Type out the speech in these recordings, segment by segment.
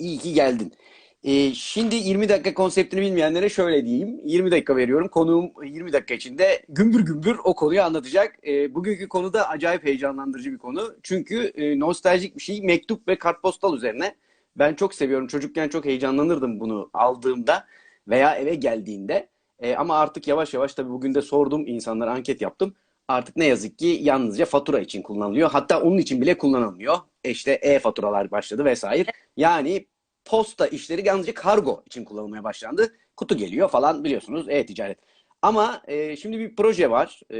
İyi ki geldin. Ee, şimdi 20 dakika konseptini bilmeyenlere şöyle diyeyim. 20 dakika veriyorum. Konuğum 20 dakika içinde gümbür gümbür o konuyu anlatacak. Ee, bugünkü konu da acayip heyecanlandırıcı bir konu. Çünkü e, nostaljik bir şey. Mektup ve kartpostal üzerine. Ben çok seviyorum. Çocukken çok heyecanlanırdım bunu aldığımda veya eve geldiğinde. Ee, ama artık yavaş yavaş tabii bugün de sordum insanlara anket yaptım. Artık ne yazık ki yalnızca fatura için kullanılıyor. Hatta onun için bile kullanılmıyor. İşte e-faturalar başladı vesaire. Yani posta işleri yalnızca kargo için kullanılmaya başlandı. Kutu geliyor falan biliyorsunuz e-ticaret. Ama e, şimdi bir proje var. E,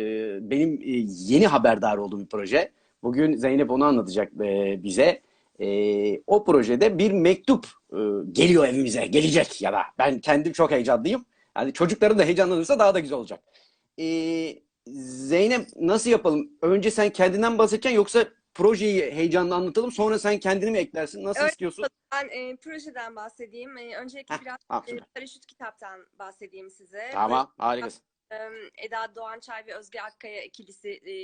benim e, yeni haberdar olduğum bir proje. Bugün Zeynep onu anlatacak e, bize. E, o projede bir mektup e, geliyor evimize, gelecek ya da ben kendim çok heyecanlıyım. Yani çocuklarım da heyecanlanırsa daha da güzel olacak. E, Zeynep nasıl yapalım? Önce sen kendinden bahsedeceksin yoksa projeyi heyecanla anlatalım sonra sen kendini mi eklersin? Nasıl Evet, istiyorsun? Ben e, projeden bahsedeyim. E, öncelikle Heh, biraz e. Paraşüt kitaptan bahsedeyim size. Tamam, harikasın. E, Eda Doğançay ve Özge Akkaya ikilisi, e,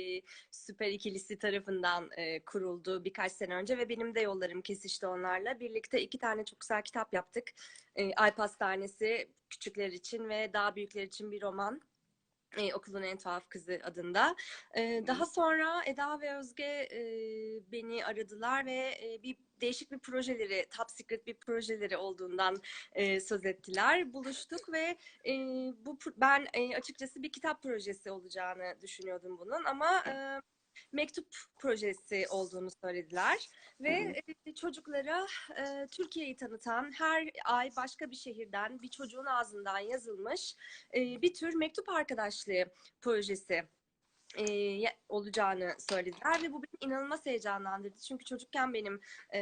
süper ikilisi tarafından e, kuruldu birkaç sene önce ve benim de yollarım kesişti onlarla. Birlikte iki tane çok güzel kitap yaptık. Ay Pastanesi küçükler için ve daha büyükler için bir roman. E, Okulun En Tuhaf Kızı adında. E, daha sonra Eda ve Özge e, beni aradılar ve e, bir değişik bir projeleri, top secret bir projeleri olduğundan e, söz ettiler. Buluştuk ve e, bu ben e, açıkçası bir kitap projesi olacağını düşünüyordum bunun ama e, mektup projesi olduğunu söylediler. Ve e, çocuklara e, Türkiye'yi tanıtan her ay başka bir şehirden bir çocuğun ağzından yazılmış e, bir tür mektup arkadaşlığı projesi e, olacağını söylediler ve bu beni inanılmaz heyecanlandırdı. Çünkü çocukken benim e,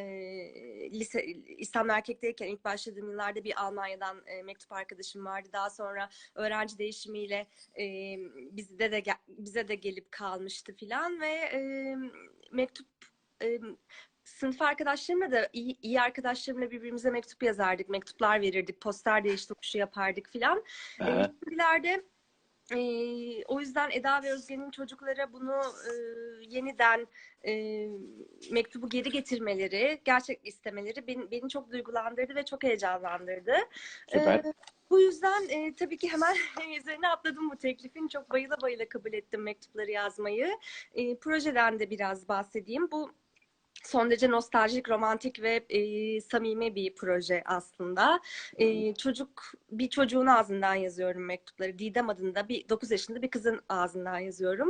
lise İslam erkekteyken ilk başladığım yıllarda bir Almanya'dan e, mektup arkadaşım vardı. Daha sonra öğrenci değişimiyle e, bizde de bize de gelip kalmıştı filan ve e, mektup e, sınıf arkadaşlarımla da iyi, iyi arkadaşlarımla birbirimize mektup yazardık, mektuplar verirdik, poster değiş tokuşu yapardık filan. E, Evet. şimdilerde e, o yüzden Eda ve Özge'nin çocuklara bunu e, yeniden e, mektubu geri getirmeleri, gerçek istemeleri beni, beni çok duygulandırdı ve çok heyecanlandırdı. Süper. E, bu yüzden e, tabii ki hemen üzerine atladım bu teklifin. Çok bayıla bayıla kabul ettim mektupları yazmayı. E, projeden de biraz bahsedeyim. Bu son derece nostaljik, romantik ve e, samimi bir proje aslında. E, çocuk bir çocuğun ağzından yazıyorum mektupları. Didem adında bir 9 yaşında bir kızın ağzından yazıyorum.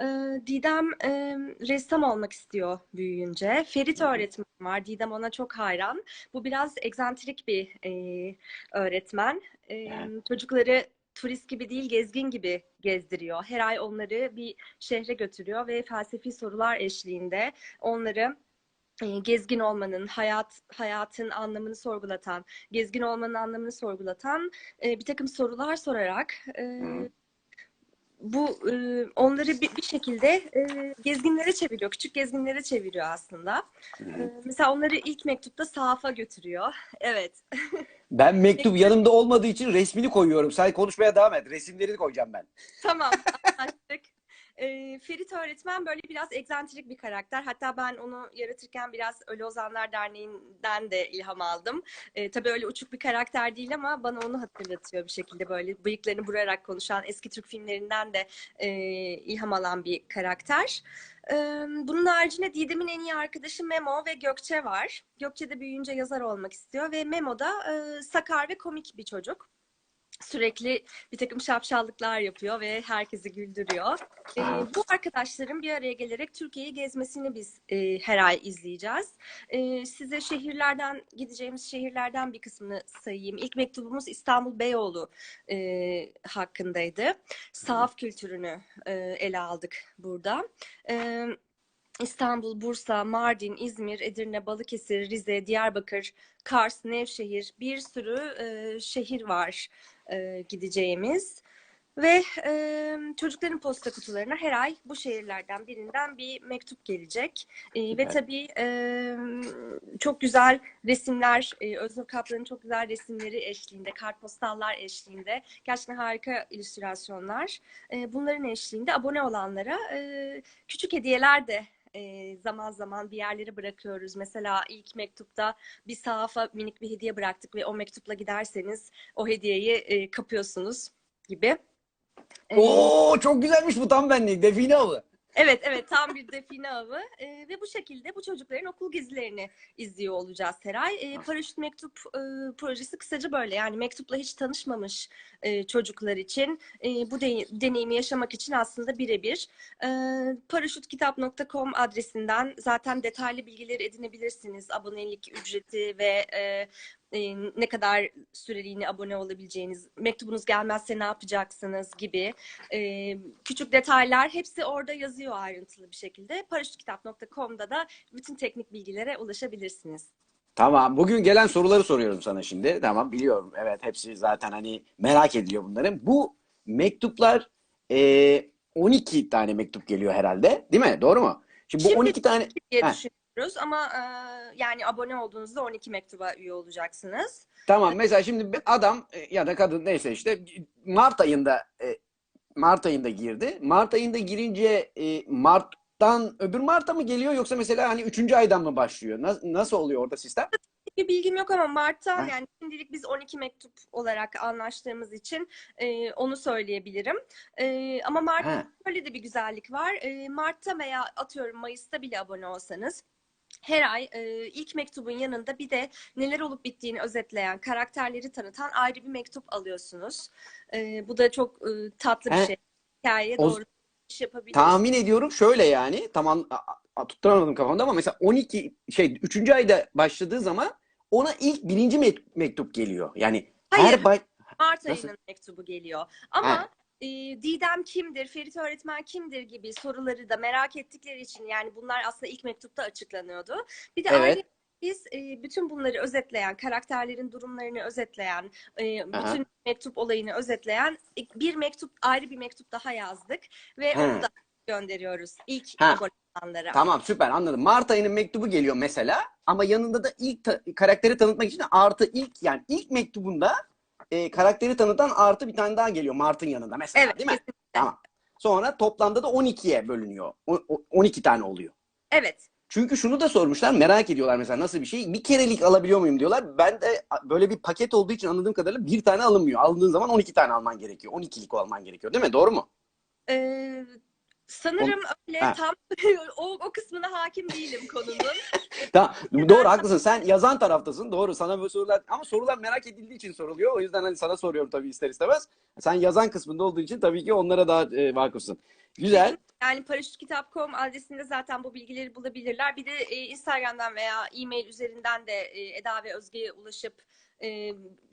E, Didem e, ressam olmak istiyor büyüyünce. Ferit öğretmen var. Didem ona çok hayran. Bu biraz egzantrik bir e, öğretmen. E, çocukları turist gibi değil gezgin gibi gezdiriyor. Her ay onları bir şehre götürüyor ve felsefi sorular eşliğinde onları e, gezgin olmanın, hayat hayatın anlamını sorgulatan, gezgin olmanın anlamını sorgulatan e, bir takım sorular sorarak e, bu e, onları bir, bir şekilde e, gezginlere çeviriyor, küçük gezginlere çeviriyor aslında. E, mesela onları ilk mektupta sahafa götürüyor. Evet. Ben mektup yanımda olmadığı için resmini koyuyorum. Sen konuşmaya devam et. Resimlerini koyacağım ben. Tamam, anlaştık. Ee, Ferit öğretmen böyle biraz egzantrik bir karakter. Hatta ben onu yaratırken biraz Ölü Ozanlar Derneği'nden de ilham aldım. Ee, tabii öyle uçuk bir karakter değil ama bana onu hatırlatıyor bir şekilde böyle bıyıklarını burarak konuşan eski Türk filmlerinden de e, ilham alan bir karakter. Bunun haricinde Didem'in en iyi arkadaşı Memo ve Gökçe var. Gökçe de büyüyünce yazar olmak istiyor ve Memo da sakar ve komik bir çocuk sürekli bir takım şapşallıklar yapıyor ve herkesi güldürüyor. Ee, bu arkadaşların bir araya gelerek Türkiye'yi gezmesini biz e, her ay izleyeceğiz. Ee, size şehirlerden, gideceğimiz şehirlerden bir kısmını sayayım. İlk mektubumuz İstanbul Beyoğlu e, hakkındaydı. Sahaf kültürünü e, ele aldık burada. E, İstanbul, Bursa, Mardin, İzmir, Edirne, Balıkesir, Rize, Diyarbakır, Kars, Nevşehir bir sürü e, şehir var e, gideceğimiz. Ve e, çocukların posta kutularına her ay bu şehirlerden birinden bir mektup gelecek. E, ve tabii e, çok güzel resimler, e, Öznur Kaplan'ın çok güzel resimleri eşliğinde, kartpostallar eşliğinde, gerçekten harika illüstrasyonlar. E, bunların eşliğinde abone olanlara e, küçük hediyeler de e, zaman zaman bir yerlere bırakıyoruz. Mesela ilk mektupta bir sahafa minik bir hediye bıraktık ve o mektupla giderseniz o hediyeyi e, kapıyorsunuz gibi. Oo çok güzelmiş bu tam benlik. Define avı. Evet evet tam bir define avı Ee, ve bu şekilde bu çocukların okul gezilerini izliyor olacağız her ay. Ee, Paraşüt Mektup e, projesi kısaca böyle yani mektupla hiç tanışmamış e, çocuklar için e, bu de- deneyimi yaşamak için aslında birebir. E, paraşütkitap.com adresinden zaten detaylı bilgileri edinebilirsiniz. Abonelik ücreti ve e, e, ne kadar süreliğine abone olabileceğiniz, mektubunuz gelmezse ne yapacaksınız gibi e, küçük detaylar hepsi orada yazıyor ayrıntılı bir şekilde. Paraşütkitap.com'da da bütün teknik bilgilere ulaşabilirsiniz. Tamam. Bugün gelen soruları soruyorum sana şimdi. Tamam biliyorum. Evet hepsi zaten hani merak ediliyor bunların. Bu mektuplar e, 12 tane mektup geliyor herhalde. Değil mi? Doğru mu? Şimdi bu Şimdi- 12 tane diye Heh. Düşünüyoruz ama e, yani abone olduğunuzda 12 mektuba üye olacaksınız. Tamam mesela şimdi bir adam e, ya da kadın neyse işte Mart ayında e, Mart ayında girdi. Mart ayında girince e, Mart'tan öbür Mart'a mı geliyor yoksa mesela hani 3. aydan mı başlıyor? Nasıl, nasıl oluyor orada sistem? Bir bilgim yok ama Mart'tan Heh. yani şimdilik biz 12 mektup olarak anlaştığımız için e, onu söyleyebilirim. E, ama Mart Ha. Şöyle de bir güzellik var. E, Mart'ta veya atıyorum Mayıs'ta bile abone olsanız her ay e, ilk mektubun yanında bir de neler olup bittiğini özetleyen, karakterleri tanıtan ayrı bir mektup alıyorsunuz. E, bu da çok e, tatlı bir He. şey. Hikayeye O- doğru iş yapabilirsiniz. Tahmin ediyorum şöyle yani tamam a- a- tutturamadım kafamda ama mesela 12 şey 3. ayda başladığı zaman ona ilk birinci mek- mektup geliyor. Yani Hayır. her baş... Mart Nasıl? ayının mektubu geliyor. Ama e, Didem kimdir, Ferit öğretmen kimdir gibi soruları da merak ettikleri için yani bunlar aslında ilk mektupta açıklanıyordu. Bir de Evet. ayrıca biz e, bütün bunları özetleyen, karakterlerin durumlarını özetleyen, e, bütün Aha. mektup olayını özetleyen bir mektup, ayrı bir mektup daha yazdık ve He. onu da gönderiyoruz ilk Ha. abone olanlara. Tamam süper anladım. Mart ayının mektubu geliyor mesela ama yanında da ilk ta- karakteri tanıtmak için artı ilk yani ilk mektubunda e, karakteri tanıtan artı bir tane daha geliyor Mart'ın yanında mesela Evet, değil mi? kesinlikle. Tamam. Sonra toplamda da 12'ye bölünüyor. O- o- 12 tane oluyor. Evet. Çünkü şunu da sormuşlar merak ediyorlar mesela nasıl bir şey. Bir kerelik alabiliyor muyum diyorlar. Ben de böyle bir paket olduğu için anladığım kadarıyla bir tane alınmıyor. Aldığın zaman 12 tane alman gerekiyor. 12'lik alman gerekiyor değil mi? Doğru mu? Ee, sanırım öyle. Ha. Tam o, o kısmına hakim değilim konunun. Tamam. Doğru haklısın. Sen yazan taraftasın. Doğru. Sana böyle sorular ama sorular merak edildiği için soruluyor. O yüzden hani sana soruyorum tabii ister istemez. Sen yazan kısmında olduğu için tabii ki onlara daha e, vakıfsın. Güzel. Yani paraşütkitap.com adresinde zaten bu bilgileri bulabilirler. Bir de e, Instagram'dan veya e-mail üzerinden de e, Eda ve Özge'ye ulaşıp e,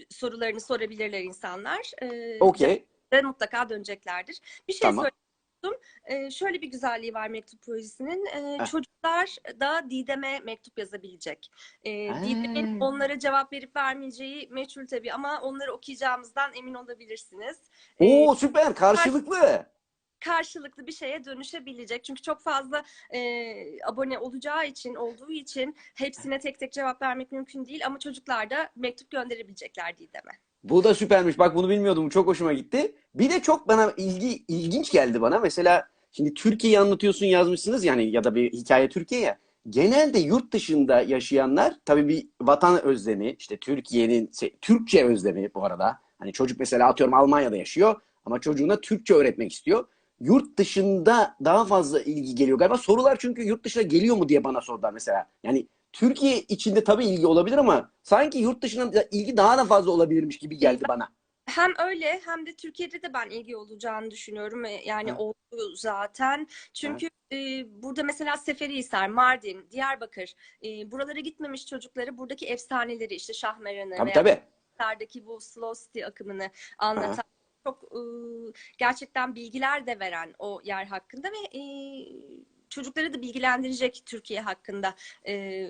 sorularını sorabilirler insanlar. E, Okey. ve mutlaka döneceklerdir. Bir şey Tamam. söyleyeyim. E, şöyle bir güzelliği var mektup projesinin. E, çocuklar da Didem'e mektup yazabilecek. E. Didem'in onlara cevap verip vermeyeceği meçhul tabii ama onları okuyacağımızdan emin olabilirsiniz. E, Oo süper. Karşılıklı. karşılıklı bir şeye dönüşebilecek. Çünkü çok fazla e, abone olacağı için, olduğu için hepsine tek tek cevap vermek mümkün değil. Ama çocuklar da mektup gönderebilecekler Didem'e. Bu da süpermiş. Bak bunu bilmiyordum. Bu çok hoşuma gitti. Bir de çok bana ilgi ilginç geldi bana. Mesela şimdi Türkiye'yi anlatıyorsun yazmışsınız yani ya da bir hikaye Türkiye'ye. Genelde yurt dışında yaşayanlar tabii bir vatan özlemi, işte Türkiye'nin Türkçe özlemi bu arada. Hani çocuk mesela atıyorum Almanya'da yaşıyor ama çocuğuna Türkçe öğretmek istiyor. Yurt dışında daha fazla ilgi geliyor galiba. Sorular çünkü yurt dışına geliyor mu diye bana sordular mesela. Yani Türkiye içinde tabii ilgi olabilir ama sanki yurt dışına da ilgi daha da fazla olabilirmiş gibi geldi bana. Hem öyle hem de Türkiye'de de ben ilgi olacağını düşünüyorum. E, Yani Ha. oldu zaten. Çünkü e, burada mesela Seferihisar, Mardin, Diyarbakır e, buralara gitmemiş çocukları buradaki efsaneleri işte Şahmeran'ı Tabii veya tabii. Bu slow city akımını anlatan çok e, gerçekten bilgiler de veren o yer hakkında ve e, çocukları da bilgilendirecek Türkiye hakkında e,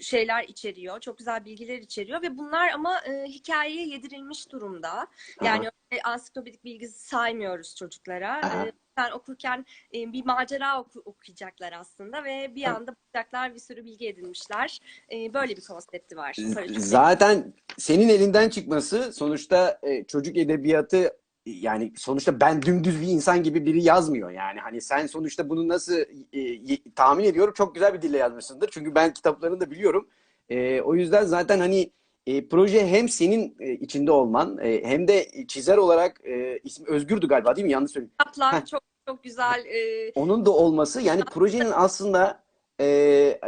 şeyler içeriyor. Çok güzel bilgiler içeriyor ve bunlar ama e, hikayeye yedirilmiş durumda. Yani öyle ansiklopedik bilgi saymıyoruz çocuklara. Aha. E, sen okurken e, bir macera oku- okuyacaklar aslında ve bir anda bakacaklar bir sürü bilgi edinmişler. E, böyle bir konsepti var. Z-. Zaten senin elinden çıkması sonuçta e, çocuk edebiyatı yani sonuçta ben dümdüz bir insan gibi biri yazmıyor yani. Hani sen sonuçta bunu nasıl e, tahmin ediyorum çok güzel bir dille yazmışsındır. Çünkü ben kitaplarını da biliyorum. E, o yüzden zaten hani e, proje hem senin e, içinde olman e, hem de çizer olarak e, ismi Özgür'dü galiba değil mi? Yanlış söyleyeyim. Kitaplar çok çok güzel. e, Onun da olması yani projenin aslında e,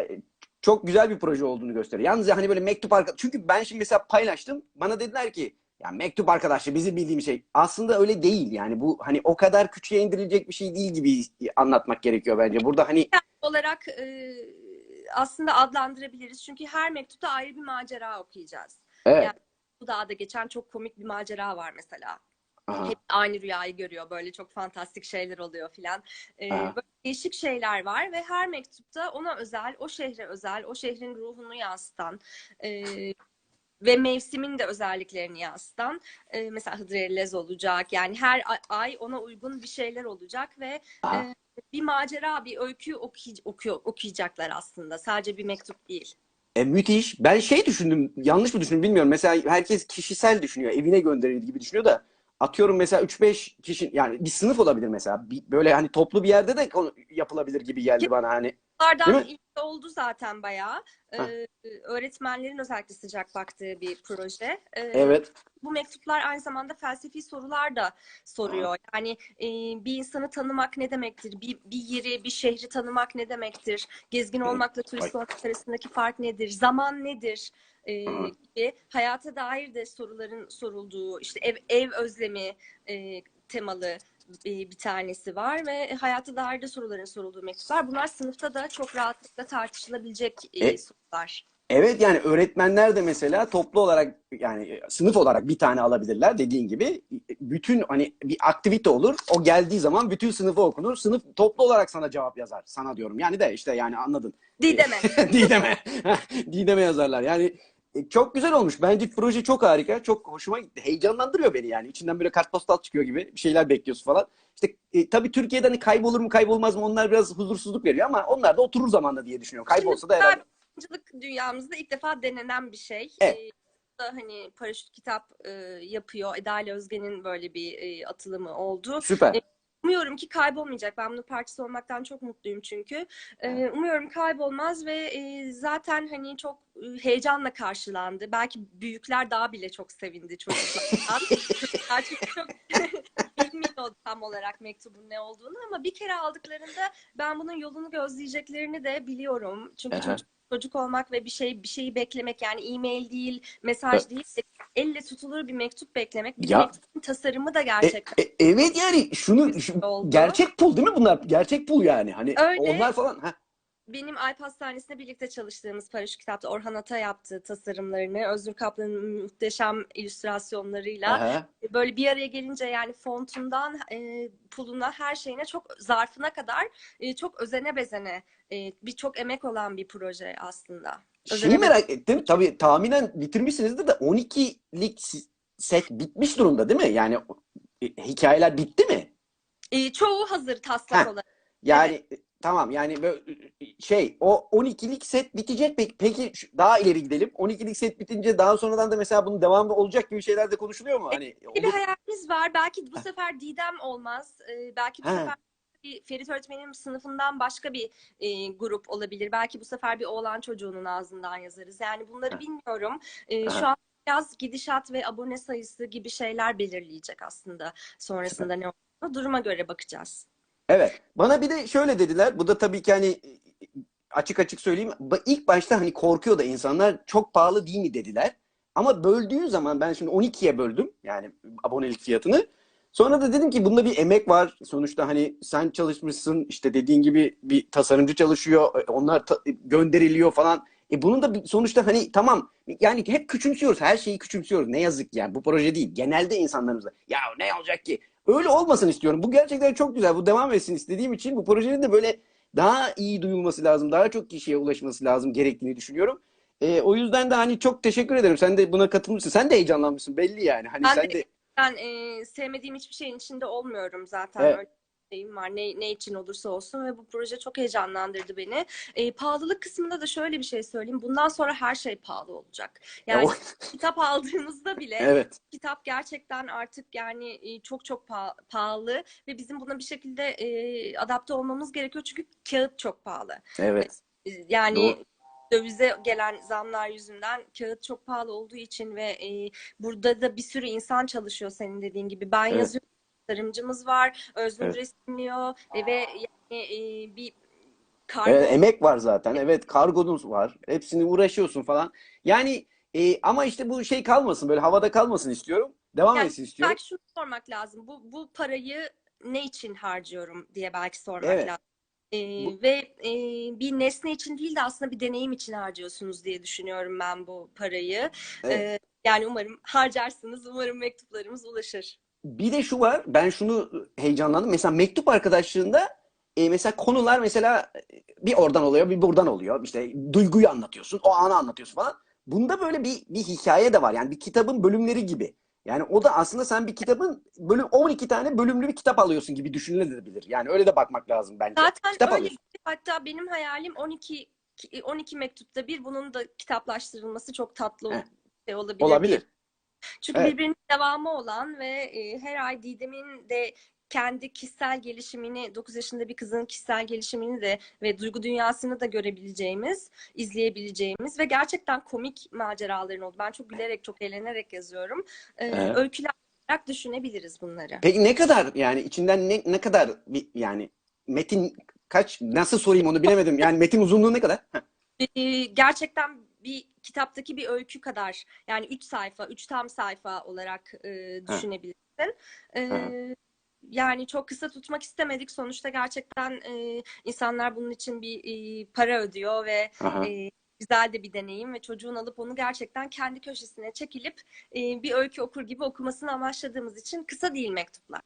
çok güzel bir proje olduğunu gösteriyor. Yalnız hani böyle mektup arka çünkü ben şimdi mesela paylaştım. Bana dediler ki ya mektup arkadaşlar bizim bildiğimiz şey. Aslında öyle değil yani bu hani o kadar küçüğe indirilecek bir şey değil gibi anlatmak gerekiyor bence. Burada hani olarak e, aslında adlandırabiliriz. Çünkü her mektupta ayrı bir macera okuyacağız. evet. Yani bu dağda geçen çok komik bir macera var mesela. Aha. Hep aynı rüyayı görüyor. Böyle çok fantastik şeyler oluyor filan. Ee, böyle değişik şeyler var ve her mektupta ona özel, o şehre özel, o şehrin ruhunu yansıtan e, ve mevsimin de özelliklerini yansıtan e, mesela Hıdrellez olacak. Yani her ay- ona uygun bir şeyler olacak ve Aha. e, bir macera, bir öykü okuy okuyor, okuyacaklar aslında. Sadece bir mektup değil. E, müthiş. Ben şey düşündüm, yanlış mı düşündüm bilmiyorum. Mesela herkes kişisel düşünüyor, evine gönderir gibi düşünüyor da atıyorum mesela 3-5 kişi yani bir sınıf olabilir mesela. Bir, böyle hani toplu bir yerde de yapılabilir gibi geldi bana hani. Bunlardan ilk oldu zaten bayağı. Ee, öğretmenlerin özellikle sıcak baktığı bir proje. Ee, Evet. Bu mektuplar aynı zamanda felsefi sorular da soruyor. Yani e, bir insanı tanımak ne demektir? Bir, bir yeri, bir şehri tanımak ne demektir? Gezgin Hı. olmakla turist olmak arasındaki fark nedir? Zaman nedir? Hı. gibi hayata dair de soruların sorulduğu, işte ev, ev özlemi e, temalı bir, tanesi var ve hayata dair de soruların sorulduğu mektuplar. Bunlar sınıfta da çok rahatlıkla tartışılabilecek e, E- sorular. Evet yani öğretmenler de mesela toplu olarak yani sınıf olarak bir tane alabilirler dediğin gibi. Bütün hani bir aktivite olur. O geldiği zaman bütün sınıfa okunur. Sınıf toplu olarak sana cevap yazar. Sana diyorum. Yani de işte yani anladın. Didem'e. Didem'e. Didem'e yazarlar. Yani e, çok güzel olmuş. Bence proje çok harika. Çok hoşuma gitti. Heyecanlandırıyor beni yani. İçinden böyle kartpostal çıkıyor gibi bir şeyler bekliyorsun falan. İşte e, tabii Türkiye'de hani kaybolur mu kaybolmaz mı onlar biraz huzursuzluk veriyor ama onlar da oturur zamanla diye düşünüyorum. Kaybolsa da herhalde. Yayıncılık dünyamızda ilk defa denenen bir şey. Evet. Ee, da hani paraşüt kitap e, yapıyor. Eda ile Özge'nin böyle bir e, atılımı oldu. Süper. E, Umuyorum ki kaybolmayacak. Ben bunun parçası olmaktan çok mutluyum çünkü. Ee, umuyorum kaybolmaz ve e, zaten hani çok e, heyecanla karşılandı. Belki büyükler daha bile çok sevindi çocuklardan. Çocuklar çünkü çok bilmiyordu tam olarak mektubun ne olduğunu ama bir kere aldıklarında ben bunun yolunu gözleyeceklerini de biliyorum. Çünkü çocuk, çocuk olmak ve bir şey bir şeyi beklemek yani e-mail değil, mesaj değil, elle tutulur bir mektup beklemek. Bir Ya. mektubun tasarımı da E, gerçekten e, evet yani şunu şu- gerçek pul değil mi bunlar? Gerçek pul yani. Hani Öyle. onlar falan. Ha, Benim Alp Hastanesi'nde birlikte çalıştığımız Paraşüt Kitap'ta Orhan Ata yaptı tasarımlarını. Özgür Kaplan'ın muhteşem illüstrasyonlarıyla. aha. Böyle bir araya gelince yani fontundan e, puluna her şeyine çok zarfına kadar e, çok özene bezene e, bir çok emek olan bir proje aslında. Şeyi Özene merak ettim. Tabii tahminen bitirmişsinizdir de 12'lik set bitmiş durumda değil mi? Yani e, hikayeler bitti mi? E, çoğu hazır taslak Heh. olarak. Yani e, tamam yani böyle şey o 12'lik set bitecek peki, peki daha ileri gidelim. 12'lik set bitince daha sonradan da mesela bunun devamı olacak gibi şeyler de konuşuluyor mu? Hani Bir olur- hayalimiz var. Belki bu sefer Didem olmaz. E, belki bu Ha. sefer bir Ferit öğretmenin sınıfından başka bir e, grup olabilir. Belki bu sefer bir oğlan çocuğunun ağzından yazarız. Yani bunları Ha. bilmiyorum. E, şu an biraz gidişat ve abone sayısı gibi şeyler belirleyecek aslında. Sonrasında ne olduğunu duruma göre bakacağız. Evet. Bana bir de şöyle dediler. Bu da tabii ki hani açık açık söyleyeyim. İlk başta hani korkuyor da insanlar çok pahalı değil mi dediler. Ama böldüğün zaman ben şimdi 12'ye böldüm. Yani abonelik fiyatını. Sonra da dedim ki bunda bir emek var. Sonuçta hani sen çalışmışsın işte dediğin gibi bir tasarımcı çalışıyor. e, Onlar gönderiliyor falan. E bunun da bir, sonuçta hani tamam yani hep küçümsüyoruz. Her şeyi küçümsüyoruz. Ne yazık yani bu proje değil. Genelde insanlarımızda ya ne olacak ki? Öyle olmasın istiyorum. Bu gerçekten çok güzel. Bu devam etsin istediğim için bu projenin de böyle daha iyi duyulması lazım. Daha çok kişiye ulaşması lazım gerektiğini düşünüyorum. E, o yüzden de hani çok teşekkür ederim. Sen de buna katılmışsın. Sen de heyecanlanmışsın belli yani. Hani Ben sen de- de Ben e, sevmediğim hiçbir şeyin içinde olmuyorum zaten. Evet. Öyle şeyim var. Ne, ne için olursa olsun ve bu proje çok heyecanlandırdı beni. E, pahalılık kısmında da şöyle bir şey söyleyeyim. Bundan sonra her şey pahalı olacak. Yani kitap aldığımızda bile evet. kitap gerçekten artık yani e, çok çok pa- pahalı ve bizim buna bir şekilde e, adapte olmamız gerekiyor çünkü kağıt çok pahalı. Evet. E, Yani Doğru. dövize gelen zamlar yüzünden kağıt çok pahalı olduğu için ve e, burada da bir sürü insan çalışıyor senin dediğin gibi. Ben Evet. yazıyorum, tasarımcımız var, Öznur Evet. resimliyor e, ve yani e, bir kargo Evet, emek var zaten. Evet, kargonuz var. Hepsini uğraşıyorsun falan. Yani e, ama işte bu şey kalmasın, böyle havada kalmasın istiyorum. Devam Yani etsin istiyorum. belki şunu sormak lazım. Bu bu parayı ne için harcıyorum diye belki sormak Evet. lazım. Ee, Bu- ve e, bir nesne için değil de aslında bir deneyim için harcıyorsunuz diye düşünüyorum ben bu parayı. Evet. Ee, yani umarım harcarsınız. Umarım mektuplarımız ulaşır. Bir de şu var, ben şunu heyecanlandım. Mesela mektup arkadaşlığında e, mesela konular mesela bir oradan oluyor, bir buradan oluyor. İşte duyguyu anlatıyorsun, o anı anlatıyorsun falan. Bunda böyle bir bir hikaye de var. Yani bir kitabın bölümleri gibi. Yani o da aslında sen bir kitabın bölüm 12 tane bölümlü bir kitap alıyorsun gibi düşünülebilir. Yani öyle de bakmak lazım bence. Zaten Kitap öyle alıyorsun. hatta benim hayalim 12 12 mektupta bir bunun da kitaplaştırılması çok tatlı Heh. bir şey olabilir. Olabilir. Çünkü Evet. birbirinin devamı olan ve e, her ay Didem'in de kendi kişisel gelişimini, 9 yaşında bir kızın kişisel gelişimini de ve duygu dünyasını da görebileceğimiz, izleyebileceğimiz ve gerçekten komik maceraların oldu. Ben çok gülerek, çok eğlenerek yazıyorum. Ee, Evet. Öyküler olarak düşünebiliriz bunları. Peki ne kadar yani içinden ne ne kadar bir yani metin kaç nasıl sorayım onu bilemedim. Yani metin uzunluğu ne kadar? Ee, gerçekten bir kitaptaki bir öykü kadar yani 3 sayfa, 3 tam sayfa olarak e, düşünebilirsin. Hı. yani çok kısa tutmak istemedik. Sonuçta gerçekten e, insanlar bunun için bir e, para ödüyor ve e, güzel de bir deneyim ve çocuğun alıp onu gerçekten kendi köşesine çekilip e, bir öykü okur gibi okumasını amaçladığımız için kısa değil mektuplar.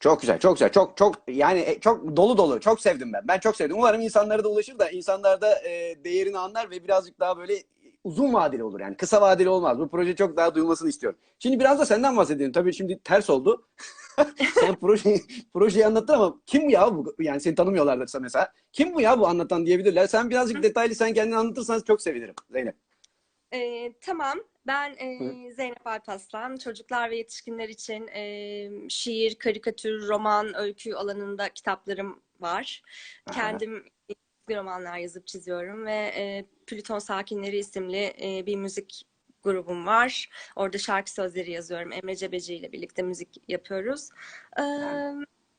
Çok güzel, çok güzel. Çok çok yani e, çok dolu dolu. Çok sevdim ben. Ben çok sevdim. Umarım insanlara da ulaşır da insanlar da e, değerini anlar ve birazcık daha böyle uzun vadeli olur. Yani kısa vadeli olmaz. Bu proje çok daha duyulmasını istiyorum. Şimdi biraz da senden bahsedelim. Tabii şimdi ters oldu. Sen projeyi, projeyi anlattın ama kim bu ya bu? Yani seni tanımıyorlarsa mesela. Kim bu ya bu anlatan diyebilirler. Sen birazcık detaylı sen kendini anlatırsan çok sevinirim Zeynep. Ee, tamam. Ben e, Hı. Zeynep Alpaslan. Çocuklar ve yetişkinler için e, şiir, karikatür, roman, öykü alanında kitaplarım var. Aha. Kendim çizgi romanlar yazıp çiziyorum ve e, Plüton Sakinleri isimli e, bir müzik grubum var. Orada şarkı sözleri yazıyorum. Emre Cebeci ile birlikte müzik yapıyoruz. Ee,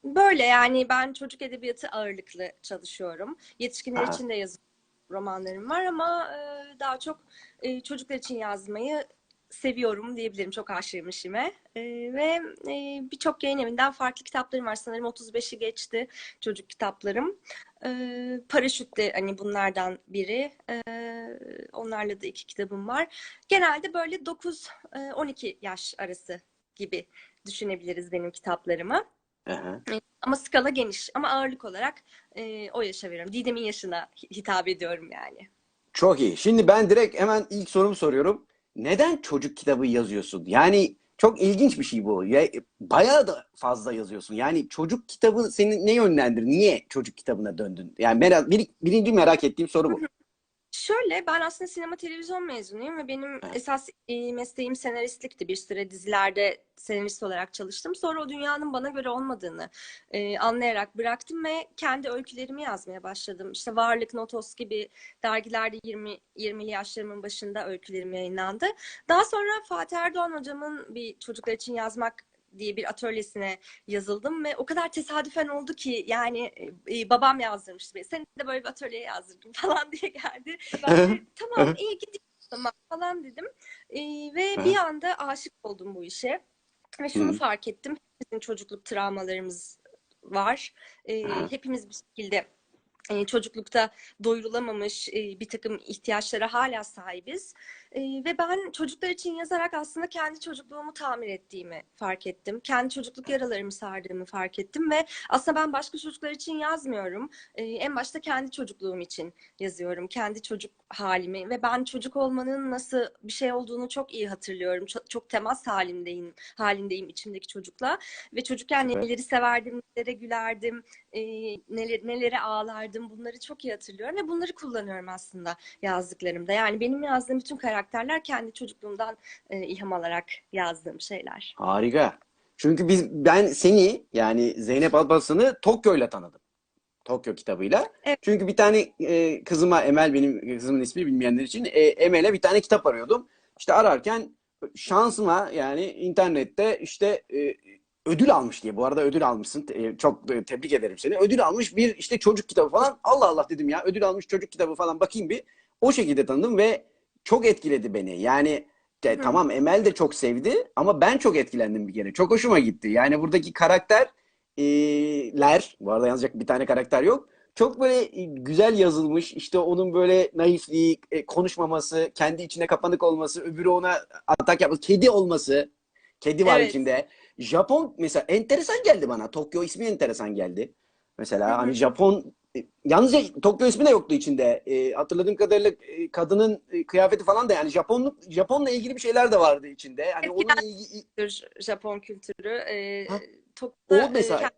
böyle yani ben çocuk edebiyatı ağırlıklı çalışıyorum. Yetişkinler Aha. için de yazıyorum romanlarım var ama e, daha çok e, çocuklar için yazmayı seviyorum diyebilirim. Çok aşığım işime. E, ve e, birçok yayın evinden farklı kitaplarım var. Sanırım 35'i geçti çocuk kitaplarım. E, Paraşüt de hani bunlardan biri. E, onlarla da iki kitabım var. Genelde böyle 9-12 yaş arası gibi düşünebiliriz benim kitaplarımı. Aha. Ama skala geniş. Ama ağırlık olarak e, o yaşa veriyorum. Didem'in yaşına hitap ediyorum yani. Çok iyi. Şimdi ben direkt hemen ilk sorumu soruyorum. Neden çocuk kitabı yazıyorsun? Yani çok ilginç bir şey bu. Ya, bayağı da fazla yazıyorsun. Yani çocuk kitabı seni ne yönlendir? Niye çocuk kitabına döndün? Yani merak, bir, birinci merak ettiğim soru bu. Şöyle ben aslında sinema televizyon mezunuyum ve benim Evet. esas e, mesleğim senaristlikti. Bir süre dizilerde senarist olarak çalıştım. Sonra o dünyanın bana göre olmadığını e, anlayarak bıraktım ve kendi öykülerimi yazmaya başladım. İşte Varlık, Notos gibi dergilerde 20 20'li yaşlarımın başında öykülerim yayınlandı. Daha sonra Fatih Erdoğan hocamın bir çocuklar için yazmak diye bir atölyesine yazıldım ve o kadar tesadüfen oldu ki yani e, babam yazdırmıştı beni. Seni de böyle bir atölyeye yazdırdım falan diye geldi. Ben de tamam iyi zaman falan dedim. E, ve bir anda aşık oldum bu işe. Ve şunu fark ettim. Hepimizin çocukluk travmalarımız var. E, hepimiz bir şekilde e, çocuklukta doyurulamamış bir takım ihtiyaçlara hala sahibiz. Ve ben çocuklar için yazarak aslında kendi çocukluğumu tamir ettiğimi fark ettim. Kendi çocukluk yaralarımı sardığımı fark ettim ve aslında ben başka çocuklar için yazmıyorum. En başta kendi çocukluğum için yazıyorum. Kendi çocuk halimi ve ben çocuk olmanın nasıl bir şey olduğunu çok iyi hatırlıyorum. Çok, çok temas halindeyim, halindeyim içimdeki çocukla ve çocukken neleri severdim, nelere gülerdim, neler, nelere ağlardım bunları çok iyi hatırlıyorum ve bunları kullanıyorum aslında yazdıklarımda. Yani benim yazdığım bütün karakterler kendi çocukluğumdan e, ilham alarak yazdığım şeyler. Harika. Çünkü biz ben seni yani Zeynep Alparslan'ı Tokyo'yla tanıdım. Tokyo kitabıyla. Evet. Çünkü bir tane e, kızıma Emel benim kızımın ismi bilmeyenler için e, Emel'e bir tane kitap arıyordum. İşte ararken şansıma yani internette işte e, ödül almış diye. Bu arada ödül almışsın. E, çok e, tebrik ederim seni. Ödül almış bir işte çocuk kitabı falan. Allah Allah dedim ya. Ödül almış çocuk kitabı falan bakayım bir. O şekilde tanıdım ve çok etkiledi beni. Yani de, Hı. tamam Emel de çok sevdi ama ben çok etkilendim bir kere. Çok hoşuma gitti. Yani buradaki karakterler, bu arada yazacak bir tane karakter yok. Çok böyle e, güzel yazılmış. İşte onun böyle naifliği, e, konuşmaması, kendi içine kapanık olması, öbürü ona atak yapması, kedi olması. Kedi var Evet. içinde. Japon mesela enteresan geldi bana. Tokyo ismi enteresan geldi. Mesela Hı hı. hani Japon e, yalnızca Tokyo ismi de yoktu içinde. E, hatırladığım kadarıyla e, kadının e, kıyafeti falan da yani Japonluk Japonla ilgili bir şeyler de vardı içinde. Hani ilgili Kültür, Japon kültürü. E. Tokyo'da, o mesela kendi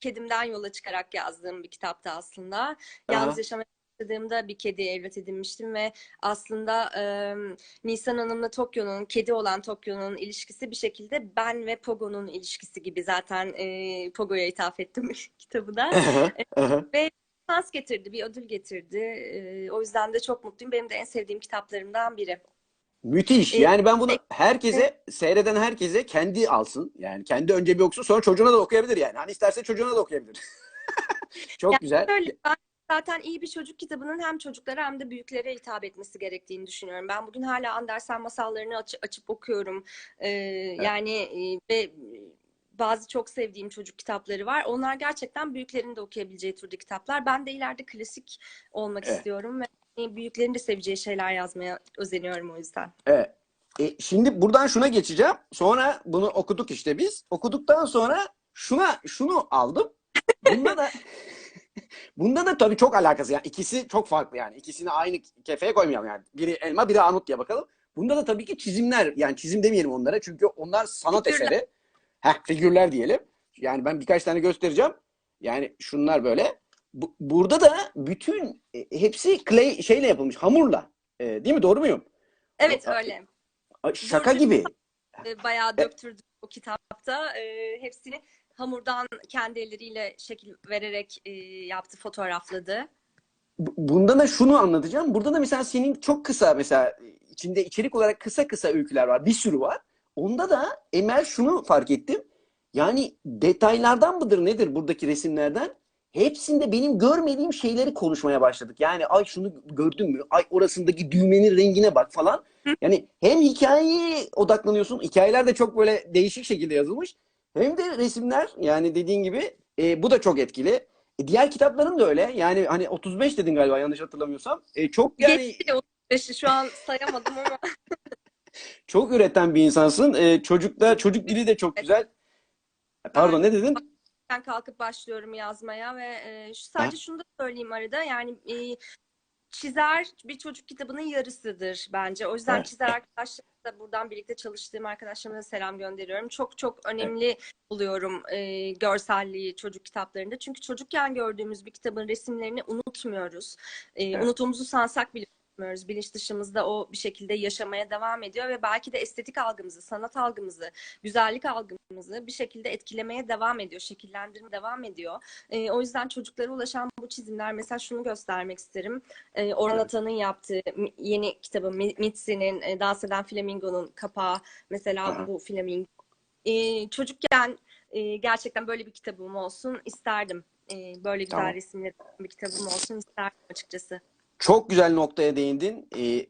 kedimden yola çıkarak yazdığım bir kitaptı aslında. Yalnız Aha. yaşamaya başladığımda bir kedi evlat edinmiştim ve aslında e, Nisan Hanım'la Tokyo'nun, kedi olan Tokyo'nun ilişkisi bir şekilde ben ve Pogo'nun ilişkisi gibi zaten e, Pogo'ya ithaf ettim kitabı da. Ve şans getirdi, bir ödül getirdi. E, o yüzden de çok mutluyum. Benim de en sevdiğim kitaplarımdan biri. Müthiş. Yani ben bunu herkese, seyreden herkese kendi alsın. Yani kendi önce bir okusun sonra çocuğuna da okuyabilir yani. Hani isterse çocuğuna da okuyabilir. Çok Yani güzel. Şöyle, ben zaten iyi bir çocuk kitabının hem çocuklara hem de büyüklere hitap etmesi gerektiğini düşünüyorum. Ben bugün hala Andersen masallarını aç- açıp okuyorum. Ee, yani e, ve bazı çok sevdiğim çocuk kitapları var. Onlar gerçekten büyüklerin de okuyabileceği türde kitaplar. Ben de ileride klasik olmak Evet. istiyorum ve e, büyüklerin de seveceği şeyler yazmaya özeniyorum o yüzden. Evet. E, şimdi buradan şuna geçeceğim. Sonra bunu okuduk işte biz. Okuduktan sonra şuna şunu aldım. Bunda da bunda da tabii çok alakası. Yani ikisi çok farklı yani. İkisini aynı kefeye koymayalım yani. Biri elma, biri armut diye bakalım. Bunda da tabii ki çizimler. Yani çizim demeyelim onlara. Çünkü onlar sanat Figürler. eseri. Heh, figürler diyelim. Yani ben birkaç tane göstereceğim. Yani şunlar böyle. Bu- burada da bütün e, hepsi clay şeyle yapılmış. Hamurla. E, değil mi? Doğru muyum? Evet öyle. Şaka Burcu- gibi. E, Bayağı döktürdüm o kitapta. E, hepsini hamurdan kendi elleriyle şekil vererek e, yaptı, fotoğrafladı. Bu- Bunda da şunu anlatacağım. Burada da mesela senin çok kısa mesela içinde içerik olarak kısa kısa öyküler var. Bir sürü var. Onda da Emel şunu fark ettim. Yani detaylardan mıdır nedir buradaki resimlerden? Hepsinde benim görmediğim şeyleri konuşmaya başladık. Yani ay şunu gördün mü? Ay orasındaki düğmenin rengine bak falan. Yani hem hikayeye odaklanıyorsun. Hikayeler de çok böyle değişik şekilde yazılmış. Hem de resimler yani dediğin gibi e, bu da çok etkili. E, diğer kitapların da öyle. Yani hani 35 dedin galiba yanlış hatırlamıyorsam. E, çok yani Geçti 35'i şu an sayamadım ama çok üreten bir insansın. E, çocukta çocuk dili de çok güzel. Pardon ne dedin? ben kalkıp başlıyorum yazmaya ve e, sadece şunu da söyleyeyim arada yani e, çizer bir çocuk kitabının yarısıdır bence. O yüzden Evet. çizer arkadaşlarım da buradan birlikte çalıştığım arkadaşlarıma da selam gönderiyorum. Çok çok önemli buluyorum e, görselliği çocuk kitaplarında. Çünkü çocukken gördüğümüz bir kitabın resimlerini unutmuyoruz. E, Evet. Unuttuğumuzu sansak bile unutmuyoruz. Bilinç dışımızda o bir şekilde yaşamaya devam ediyor ve belki de estetik algımızı, sanat algımızı, güzellik algımızı bir şekilde etkilemeye devam ediyor, şekillendirmeye devam ediyor. E, o yüzden çocuklara ulaşan bu çizimler mesela şunu göstermek isterim. E, Orhan. Atan'ın yaptığı yeni kitabı Mi- Mitsi'nin e, Dans Eden Flamingo'nun kapağı mesela Aha. bu flamingo. E, çocukken e, gerçekten böyle bir kitabım olsun isterdim. E, böyle güzel Tamam. resimli bir kitabım olsun isterdim açıkçası. Çok güzel noktaya değindin. Ee,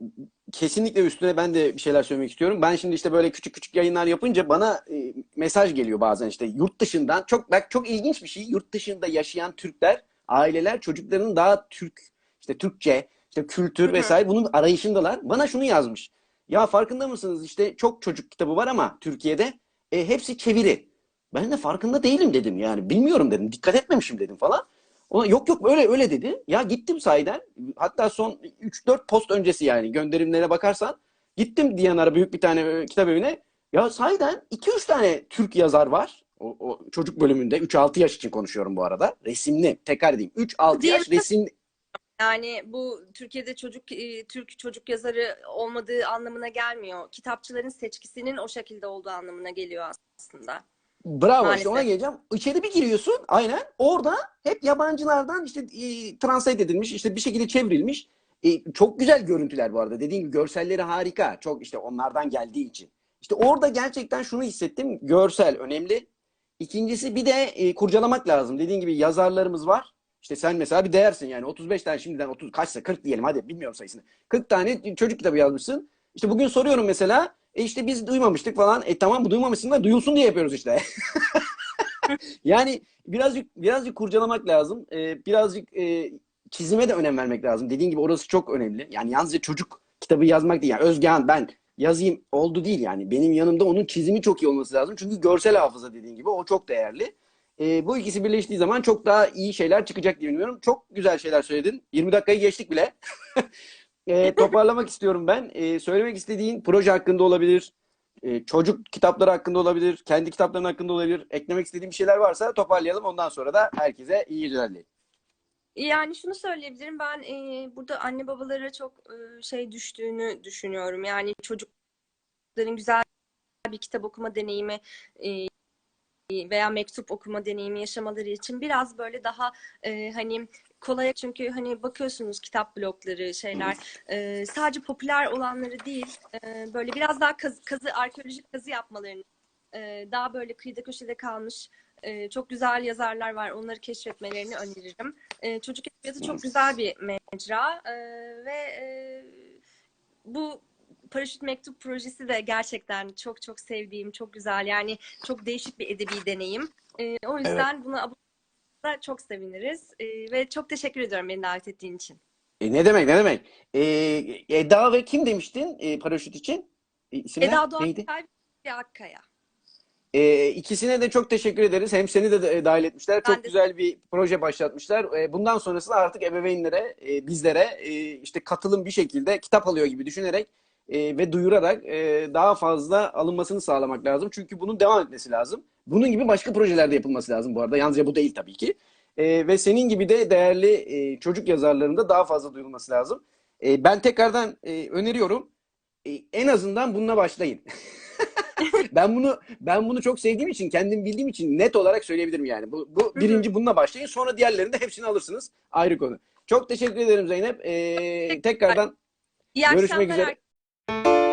kesinlikle üstüne ben de bir şeyler söylemek istiyorum. Ben şimdi işte böyle küçük küçük yayınlar yapınca bana e, mesaj geliyor bazen işte yurt dışından. Çok bak çok ilginç bir şey. Yurt dışında yaşayan Türkler, aileler çocuklarının daha Türk, işte Türkçe, işte kültür vesaire bunun arayışındalar. Bana şunu yazmış. Ya farkında mısınız işte çok çocuk kitabı var ama Türkiye'de e, hepsi çeviri. Ben de farkında değilim dedim yani bilmiyorum dedim dikkat etmemişim dedim falan. Ona yok yok öyle öyle dedi. Ya gittim sahiden hatta son 3-4 post öncesi yani gönderimlere bakarsan gittim Diyanar'a büyük bir tane e, kitap evine. Ya sahiden 2-3 tane Türk yazar var. O, o çocuk bölümünde 3-6 yaş için konuşuyorum bu arada. Resimli tekrar edeyim 3-6 yaş Diğer- resim Yani bu Türkiye'de çocuk e, Türk çocuk yazarı olmadığı anlamına gelmiyor. Kitapçıların seçkisinin o şekilde olduğu anlamına geliyor aslında. Bravo işte ona geleceğim. İçeri bir giriyorsun aynen. Orada hep yabancılardan işte e, translate edilmiş işte bir şekilde çevrilmiş. E, çok güzel görüntüler bu arada. Dediğim gibi görselleri harika. Çok işte onlardan geldiği için. İşte orada gerçekten şunu hissettim. Görsel önemli. İkincisi bir de e, kurcalamak lazım. Dediğin gibi yazarlarımız var. İşte sen mesela bir değersin yani 35 tane şimdiden 30 kaçsa 40 diyelim hadi bilmiyorum sayısını. 40 tane çocuk kitabı yazmışsın. İşte bugün soruyorum mesela e işte biz duymamıştık falan. E tamam bu duymamışsın da duyulsun diye yapıyoruz işte. yani birazcık birazcık kurcalamak lazım. Ee, birazcık e, çizime de önem vermek lazım. Dediğin gibi orası çok önemli. Yani yalnızca çocuk kitabı yazmak değil. Yani Özgehan ben yazayım oldu değil yani. Benim yanımda onun çizimi çok iyi olması lazım. Çünkü görsel hafıza dediğin gibi o çok değerli. Ee, bu ikisi birleştiği zaman çok daha iyi şeyler çıkacak diye düşünüyorum. Çok güzel şeyler söyledin. 20 dakikayı geçtik bile. Ee, toparlamak istiyorum ben. Ee, söylemek istediğin proje hakkında olabilir. Ee, çocuk kitapları hakkında olabilir. Kendi kitapların hakkında olabilir. Eklemek istediğin bir şeyler varsa toparlayalım. Ondan sonra da herkese iyi geceler. Yani şunu söyleyebilirim ben e, burada anne babalara çok e, şey düştüğünü düşünüyorum. Yani çocukların güzel bir kitap okuma deneyimi e, veya mektup okuma deneyimi yaşamaları için biraz böyle daha e, hani kolay çünkü hani bakıyorsunuz kitap blogları şeyler e, sadece popüler olanları değil e, böyle biraz daha kazı, kazı arkeolojik kazı yapmalarını e, daha böyle kıyıda köşede kalmış e, çok güzel yazarlar var onları keşfetmelerini öneririm. E, çocuk edebiyatı çok güzel bir mecra e, ve e, bu Paraşüt Mektup projesi de gerçekten çok çok sevdiğim, çok güzel yani çok değişik bir edebi deneyim. E, o yüzden buna abone çok seviniriz E, ve çok teşekkür ediyorum beni davet ettiğin için. E, ne demek ne demek? Ee, Eda ve kim demiştin e, paraşüt için? E, isimler Eda Doğan neydi? Ve Akkaya. Ee, ikisine de çok teşekkür ederiz. Hem seni de e, dahil etmişler. Ben Çok de- güzel bir proje başlatmışlar. E, bundan sonrasında artık ebeveynlere, e, bizlere e, işte katılım bir şekilde kitap alıyor gibi düşünerek e, ve duyurarak e, daha fazla alınmasını sağlamak lazım. Çünkü bunun devam etmesi lazım. Bunun gibi başka projelerde yapılması lazım bu arada. Yalnızca bu değil tabii ki. E, ve senin gibi de değerli e, çocuk yazarların da daha fazla duyulması lazım. E, ben tekrardan e, öneriyorum. E, en azından bununla başlayın. Ben bunu ben bunu çok sevdiğim için, kendim bildiğim için net olarak söyleyebilirim yani. Bu, bu birinci bununla başlayın. Sonra diğerlerini de hepsini alırsınız. Ayrı konu. Çok teşekkür ederim Zeynep. Ee, tekrardan İyi Görüşmek üzere. Thank you.